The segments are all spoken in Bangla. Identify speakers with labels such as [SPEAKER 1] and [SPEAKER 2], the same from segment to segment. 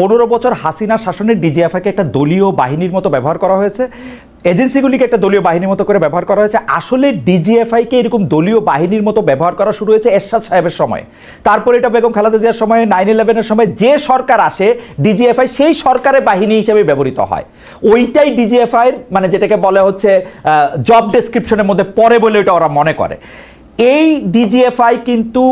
[SPEAKER 1] পনেরো বছর হাসিনা শাসনের ডিজিএফআইকে একটা দলীয় বাহিনীর মতো ব্যবহার করা হয়েছে। এজেন্সিগুলিকে একটা দলীয় বাহিনীর মতো করে ব্যবহার করা হয়েছে। আসলে ডিজিএফআইকে এরকম দলীয় বাহিনীর মতো ব্যবহার করা শুরু হয়েছে এরশাদ সাহেবের সময়। তারপরে এটা বেগম খালেদা জিয়ার সময় নাইন ইলেভেনের সময় যে সরকার আসে, ডিজিএফআই সেই সরকারের বাহিনী হিসেবে ব্যবহৃত হয়। ওইটাই ডিজিএফআইয়ের মানে যেটাকে বলে হচ্ছে জব ডেসক্রিপশনের মধ্যে পড়ে বলে এটা ওরা মনে করে। এই ডিজিএফআই কিন্তু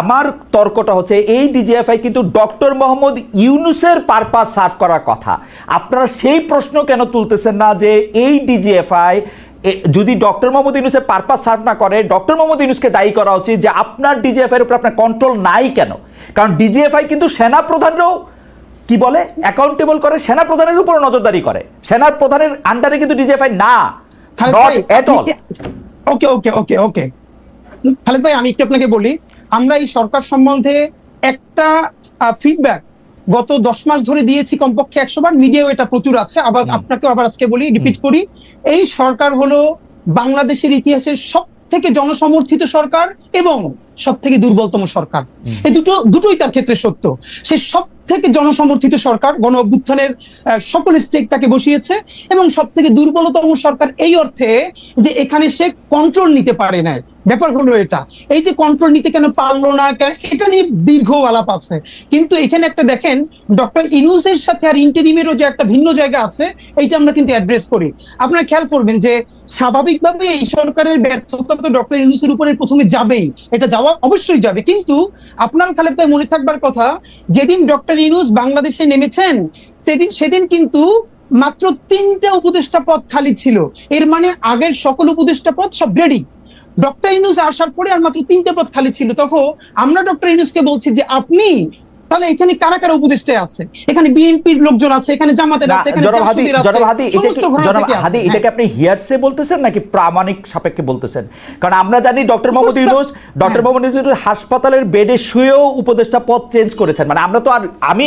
[SPEAKER 1] আমার তর্কটা হচ্ছে এই ডিজিএফআই কিন্তু ডক্টর মোহাম্মদ ইউনুসের পারপাস সার্ভ করার কথা। আপনারা সেই প্রশ্ন কেন তুলতেছেন না যে এই ডিজিএফআই যদি ডক্টর মোহাম্মদ ইউনুসের পারপাস সার্ভ না করে ডক্টর মোহাম্মদ ইউনুসকে দায়ী করা উচিত যে আপনার ডিজিএফআই এর উপর আপনার কন্ট্রোল নাই কেন? কারণ ডিজিএফআই কিন্তু সেনা প্রধানরাও কি বলে? অ্যাকাউন্টেবল করে সেনা প্রধানের উপর নজরদারি করে। সেনা প্রধানের আন্ডারে কিন্তু ডিজিএফআই না not at all
[SPEAKER 2] okay okay okay okay. Khaled ভাই আমি একটু আপনাকে বলি আমরা এই সরকার সম্বন্ধে একটা ফিডব্যাক গত দশ মাস ধরে দিয়েছি কমপক্ষে একশো বার মিডিয়াও এটা প্রচুর আছে আবার আপনাকেও আবার আজকে বলি রিপিট করি। এই সরকার হলো বাংলাদেশের ইতিহাসের সব থেকে জনসমর্থিত সরকার এবং সব থেকে দুর্বলতম সরকার। এই দুটো দুটোই তার ক্ষেত্রে সত্য। সে সব থেকে জনসমর্থিত সরকার গণ অভ্যুত্থানের সকল স্টেক তাকে বসিয়েছে এবং সব থেকে দুর্বলতম সরকার এই অর্থে যে এখানে সে কন্ট্রোল নিতে পারে না ব্যাপার হলো এটা। এই যে কন্ট্রোল নিতে কেন পারল না, কেন এটা নিয়ে দীর্ঘ আলাপ আছে। কিন্তু এখানে একটা দেখেন ডক্টর ইনুসের সাথে আর ইন্টারিমেরও যে একটা ভিন্ন জায়গা আছে, এইটা আমরা কিন্তু অ্যাড্রেস করি। আপনারা খেয়াল করবেন যে স্বাভাবিকভাবে এই সরকারের ব্যর্থতা তো ডক্টর ইনুসের উপরে প্রথমে যাবেই। এটা যাওয়া অবশ্যই যাবে। কিন্তু আপনার খালেদ ভাই মনে থাকবার কথা, যেদিন ডক্টর ইনুস বাংলাদেশে নেমেছেন, সেদিন সেদিন কিন্তু মাত্র তিনটা উপদেষ্টা পদ খালি ছিল। এর মানে আগের সকল উপদেষ্টা পদ সব রেডি ডক্টর ইনুস আসার পরে আর মাত্র তিনটে পদ খালি ছিল তখন আমরা ডক্টর ইনুসকে বলছি যে আপনি তাহলে এখানে কারা কারা উপদেষ্টায় আছে এখানে বিএনপির লোকজন আছে এখানে জামাতের আছে এখানে
[SPEAKER 1] জনাব হাদি
[SPEAKER 2] জাসদের আছে,
[SPEAKER 1] হাদি এটা
[SPEAKER 2] সমস্ত
[SPEAKER 1] কি
[SPEAKER 2] ঘরানা
[SPEAKER 1] জনাব
[SPEAKER 2] থেকে আছে।
[SPEAKER 1] হাদি
[SPEAKER 2] হ্যাঁ।
[SPEAKER 1] এটাকে আপনি হিয়ারসে বলতেছেন নাকি প্রামাণিক সাপেক্ষে বলতেছেন কারণ আমরা জানি ডক্টর মোহাম্মদ ইউনুস ডক্টর
[SPEAKER 2] হ্যাঁ।
[SPEAKER 1] মোহাম্মদ ইউনুস হাসপাতালের বেডে শুয়েও উপদেষ্টা পদ চেঞ্জ করেছেন মানে আমরা তো আর আমি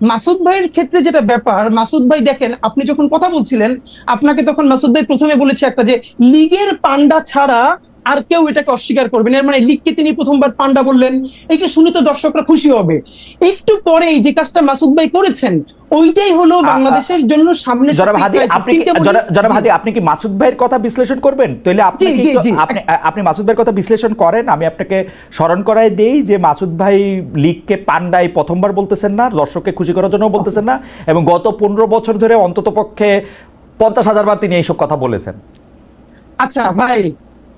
[SPEAKER 2] মাসুদ ভাইয়ের ক্ষেত্রে যেটা ব্যাপার, মাসুদ ভাই দেখেন, আপনি যখন কথা বলছিলেন, আপনাকে তখন মাসুদ ভাই প্রথমে বলেছে একটা যে, লীগের পান্ডা ছাড়া আর কেউ এটাকে অস্বীকার করবেন এর মানে লিগকে তিনি প্রথমবার পান্ডা বললেন। এটা শুনে তো দর্শকরা খুশি হবে। একটু পরে যে কাজটা মাসুদ ভাই করেছেন ওইটাই হলো বাংলাদেশের জন্য সামনে
[SPEAKER 1] জনাব হাদি আপনি কি- মাসুদ ভাইয়ের কথা বিশ্লেষণ করবেন? তাহলে আপনি। আপনি মাসুদ ভাইয়ের কথা বিশ্লেষণ করেন। আমি আপনাকে স্মরণ করাই দেই যে মাসুদ ভাই লিগকে পান্ডাই প্রথমবার বলতেছেন না দর্শককে খুশি করার জন্য বলতেছেন না এবং গত পনেরো বছর ধরে অন্তত পক্ষে পঞ্চাশ হাজার বার তিনি এইসব কথা বলেছেন।
[SPEAKER 2] আচ্ছা ভাই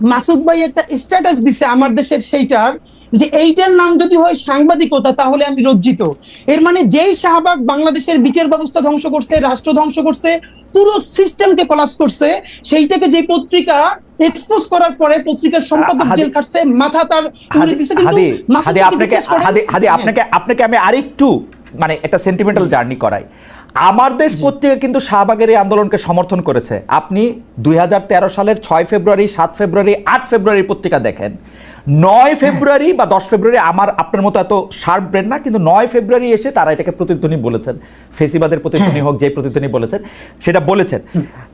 [SPEAKER 2] মাসুদ ভাই একটা স্ট্যাটাস দিছে আমার দেশের সেইটার যে এইটার নাম যদি হয় সাংবাদিকতা তাহলে আমি লজ্জিত এর মানে যেই শাহবাগ বাংলাদেশের বিচার ব্যবস্থা ধ্বংস করছে রাষ্ট্র ধ্বংস করছে পুরো সিস্টেমকে কলাপস করছে সেইটাকে যে পত্রিকা এক্সপোজ করার পরে পত্রিকার সম্পাদক জেল কাটছে মাথা তার উড়ে দিছে কিন্তু
[SPEAKER 1] হাদি আপনাকে হাদি। আপনাকে আপনাকে আমি আরেকটু মানে একটা সেন্টিমেন্টাল জার্নি করাই আমার দেশ পত্রিকা কিন্তু শাহবাগের এই আন্দোলনকে সমর্থন করেছে। আপনি দুই হাজার তেরো সালের ছয় ফেব্রুয়ারি সাত ফেব্রুয়ারি আট ফেব্রুয়ারি পত্রিকা দেখেন। নয় ফেব্রুয়ারি বা দশ ফেব্রুয়ারি আমার আপনার মতো এত শার্প ব্রেন না কিন্তু নয় ফেব্রুয়ারি এসে তারা এটাকে প্রতিধ্বনি বলেছেন। ফেসিবাদের প্রতিধ্বনি হোক যে প্রতিধ্বনি বলেছেন সেটা বলেছেন।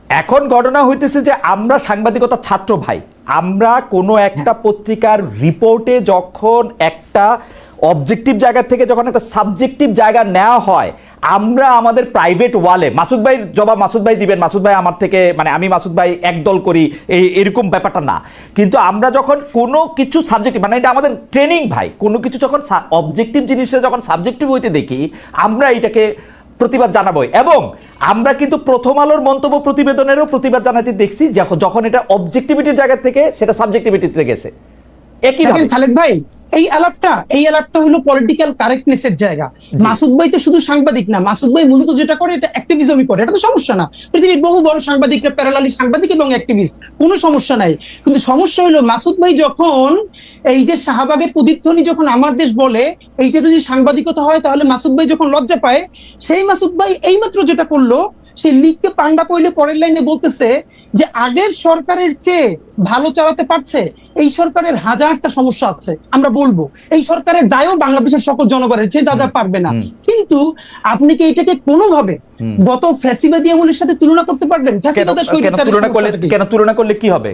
[SPEAKER 1] এখন ঘটনা হইতেছে যে আমরা সাংবাদিকতা ছাত্র ভাই। আমরা কোনো একটা পত্রিকার রিপোর্টে যখন একটা অবজেক্টিভ জায়গা থেকে যখন একটা সাবজেক্টিভ জায়গা নেওয়া হয় আমরা আমাদের প্রাইভেট ওয়ালে মাসুদ ভাই জবাব মাসুদ ভাই দিবেন মাসুদ ভাই আমার থেকে মানে আমি মাসুদ ভাই একদল করি এই এরকম ব্যাপারটা না। কিন্তু আমরা যখন কোনো কিছু সাবজেক্টিভ মানে এটা আমাদের ট্রেনিং ভাই কোনো কিছু যখন অবজেক্টিভ জিনিসটা যখন সাবজেক্টিভ হইতে দেখি আমরা এটাকে প্রতিবাদ জানাব এবং আমরা কিন্তু প্রথম আলোর মন্তব্য প্রতিবেদনেরও প্রতিবাদ জানাতে দেখছি যখন এটা অবজেক্টিভিটির জায়গা থেকে, সেটা সাবজেক্টিভিটিতে গেছে। একই
[SPEAKER 2] খালেদ ভাই এই আলাপটা এই আলাপটা হলো পলিটিক্যাল কারেক্টনেস এর জায়গা। মাসুদ ভাই তো শুধু সাংবাদিক না মাসুদ ভাই মূলত যেটা করে এটা অ্যাক্টিভিজমই করে এটা তো সমস্যা না। পৃথিবীর বহু বড় সাংবাদিকরা প্যারালালি সাংবাদিক এবং অ্যাক্টিভিস্ট কোনো সমস্যা নাই। কিন্তু সমস্যা হলো মাসুদ ভাই যখন এই যে শাহবাগের প্রতিধ্বনি যখন আমার দেশ বলে এইটা যদি সাংবাদিকতা হয় তাহলে মাসুদ ভাই যখন লজ্জা পায় সেই মাসুদ ভাই এইমাত্র যেটা করল সে লিগকে পান্ডা পইলে পরের লাইনে বলতেছে যে আগের সরকারের চেয়ে ভালো চালাতে পারছে এই সরকারের হাজারটা সমস্যা আছে আমরা বলব। এই সরকারের দায়ও বাংলাদেশের সকল জনগণের চেয়ে যা যা পারবে না। কিন্তু আপনি কি এটাকে কোনোভাবে গত ফ্যাসিবাদী আমলের সাথে তুলনা করতে পারবেন? ফ্যাসিবাদের
[SPEAKER 1] কেন তুলনা করলে
[SPEAKER 2] কি?
[SPEAKER 1] কেন তুলনা করলে কি হবে?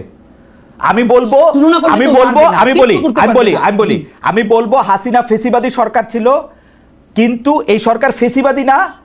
[SPEAKER 1] আমি বলব আমি বলব আমি বলি আমি বলি আমি বলি আমি বলব হাসিনা ফেসিবাদী সরকার ছিল কিন্তু এই সরকার ফেসিবাদী না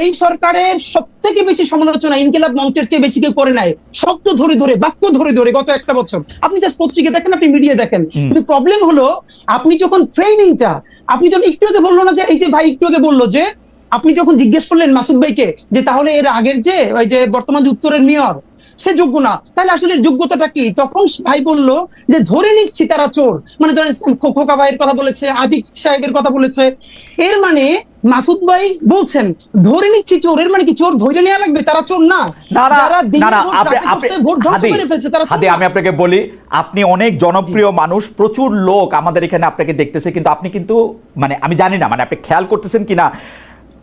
[SPEAKER 2] এই সরকারের সব থেকে বেশি সমালোচনা ইনকিলাব মঞ্চের চেয়ে বেশি কেউ করে নাই। শব্দ ধরে ধরে বাক্য ধরে ধরে গত একটা বছর। আপনি জাস্ট পত্রিকা দেখেন আপনি মিডিয়া দেখেন। কিন্তু প্রবলেম হলো আপনি যখন ফ্রেমিংটা আপনি যখন একটু আগে বলল না যে এই যে ভাই একটু আগে বলল যে আপনি যখন জিজ্ঞেস করলেন মাসুদ ভাইকে যে তাহলে এর আগের যে ওই যে বর্তমান যে উত্তরের মেয়র সে যোগ্য না। তাহলে আসলে যোগ্যতাটা কি? তখন ভাই বলল যে ধরে নিচ্ছি তারা চোর। মানে ধরেন খোকা ভাইয়ের কথা বলেছে আদিক সাহেবের কথা বলেছে। এর মানে মাসুদ ভাই বলছেন ধরে নিচ্ছি চোরের মানে কি চোর ধরে নেওয়া লাগবে? তারা চোর না।
[SPEAKER 1] হাদি। আমি আপনাকে বলি আপনি অনেক জনপ্রিয় মানুষ প্রচুর লোক আমাদের এখানে আপনাকে দেখতেছে কিন্তু আপনি কিন্তু মানে আমি জানি না মানে আপনি খেয়াল করতেছেন কিনা?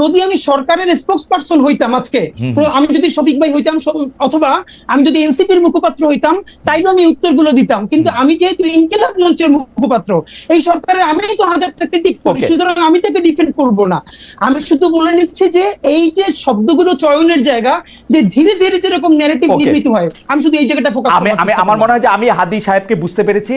[SPEAKER 2] যদি আমি সরকারের স্পোক্স পার্সন হইতাম আজকে আমি যদি শফিক ভাই হইতাম অথবা আমি যদি এনসিপির মুখপাত্র হইতাম তাইলে আমি উত্তরগুলো দিতাম। কিন্তু আমি যেহেতু ইনকিলাব মঞ্চের মুখপাত্র এই সরকারের আমি তো হাজারটা ক্রিটিক করি সুতরাং আমি তাকে ডিফেন্ড করব না। আমি শুধু বলে নিচ্ছি যে এই যে শব্দগুলো চয়নের জায়গা যে ধীরে ধীরে যেরকম ন্যারেটিভ নির্মিত হয় আমি শুধু এই জায়গাটা ফোকাস
[SPEAKER 1] আমি আমি আমার মনে হয় যে আমি হাদি সাহেবকে বুঝতে পেরেছি।